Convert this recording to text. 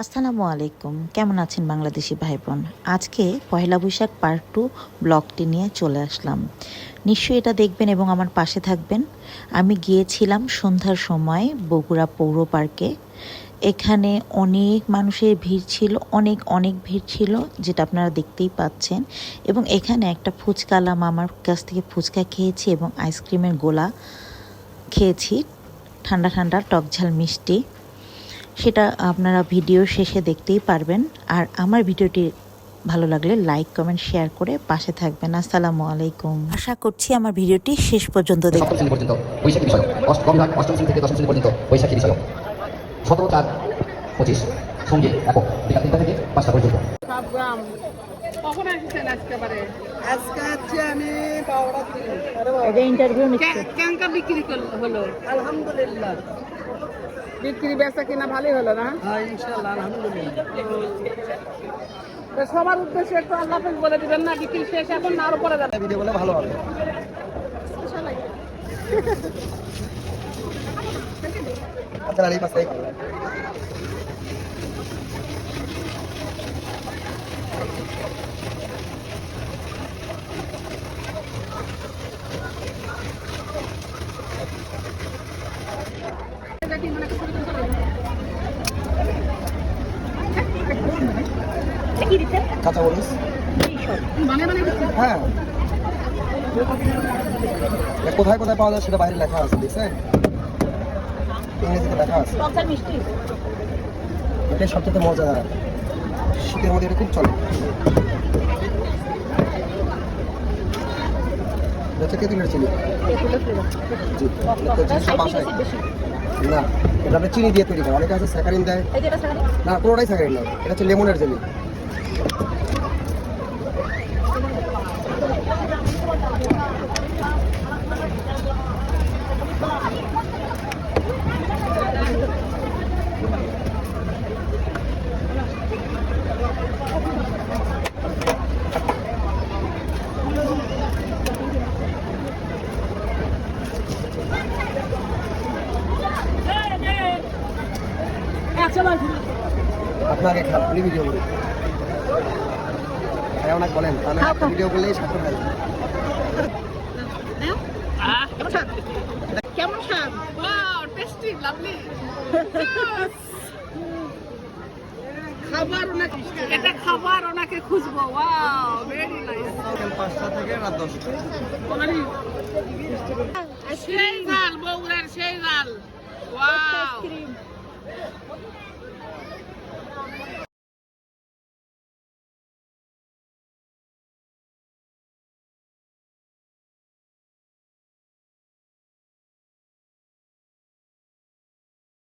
আসসালামু আলাইকুম। কেমন আছেন বাংলাদেশি ভাই বোন আজকে পয়লা বৈশাখ পার্ট টু ব্লগটি নিয়ে চলে আসলাম। নিশ্চয়ই এটা দেখবেন এবং আমার পাশে থাকবেন। আমি গিয়েছিলাম সন্ধ্যার সময় বগুড়া পৌর পার্কে এখানে অনেক মানুষের ভিড় ছিল, অনেক অনেক ভিড় ছিল, যেটা আপনারা দেখতেই পাচ্ছেন। এবং এখানে একটা ফুচকালা মামার কাছ থেকে ফুচকা খেয়েছি এবং আইসক্রিমের গোলা খেয়েছি। ঠান্ডা ঠান্ডা টকঝাল মিষ্টি। সেটা আপনারা ভিডিও শেষে দেখতেই পারবেন। আর আমার ভিডিওটি ভালো লাগলে লাইক কমেন্ট শেয়ার করে পাশে থাকবেন। আসসালামু আলাইকুম। আশা করছি আমার ভিডিওটি শেষ পর্যন্ত দেখবেন সপ্তম পর্যন্ত বৈশাখী বিষয় অষ্টম বিভাগ অষ্টম শ্রেণি থেকে দশম শ্রেণি পর্যন্ত বৈশাখী বিষয় সতেরো চার পঁচিশ। সঙ্গে একক বিকাল তিনটা থেকে পাঁচটা পর্যন্ত। বিক্রি করল- আলহামদুলিল্লাহ। বিক্রি বেচা কিনা ভালোই হলো না? হ্যাঁ আলহামদুলিল্লাহ। সবার উদ্দেশ্যে একটু আল্লাহ বলে দিবেন না বিক্রি শেষ এখন না আরও পরে যাবে? ভিডিও বলে ভালো হবে। এই পাশে বানিয়ে দিচ্ছেন? হ্যাঁ। কোথায় কোথায় পাওয়া যায় সেটা বাইরে লেখা আছে দেখছেন ইংরেজিতে লেখা আছে। এটাই সবচেয়ে মজাদার। শীতের মধ্যে এটা খুব চলে। তেঁতুলের চিনি? না এটা আমরা চিনি দিয়ে তৈরি করে। অনেকে আছে স্যাকারিন দেয়। না কোনোটাই স্যাকারিন না এটা হচ্ছে লেমনের জেলি। আপনাকে ভিডিও করুন হ্যাঁ ওনাকে বলেন তাহলে ভিডিও করলেই সাথে হয়। কেমন স্বাদ? টেস্টি লাভলি খাবার ওনাকে এটা খাবার ওনাকে খুঁজবো। ওয়াও ভেরি নাইস পাঁচটা থেকে রাত দশটা।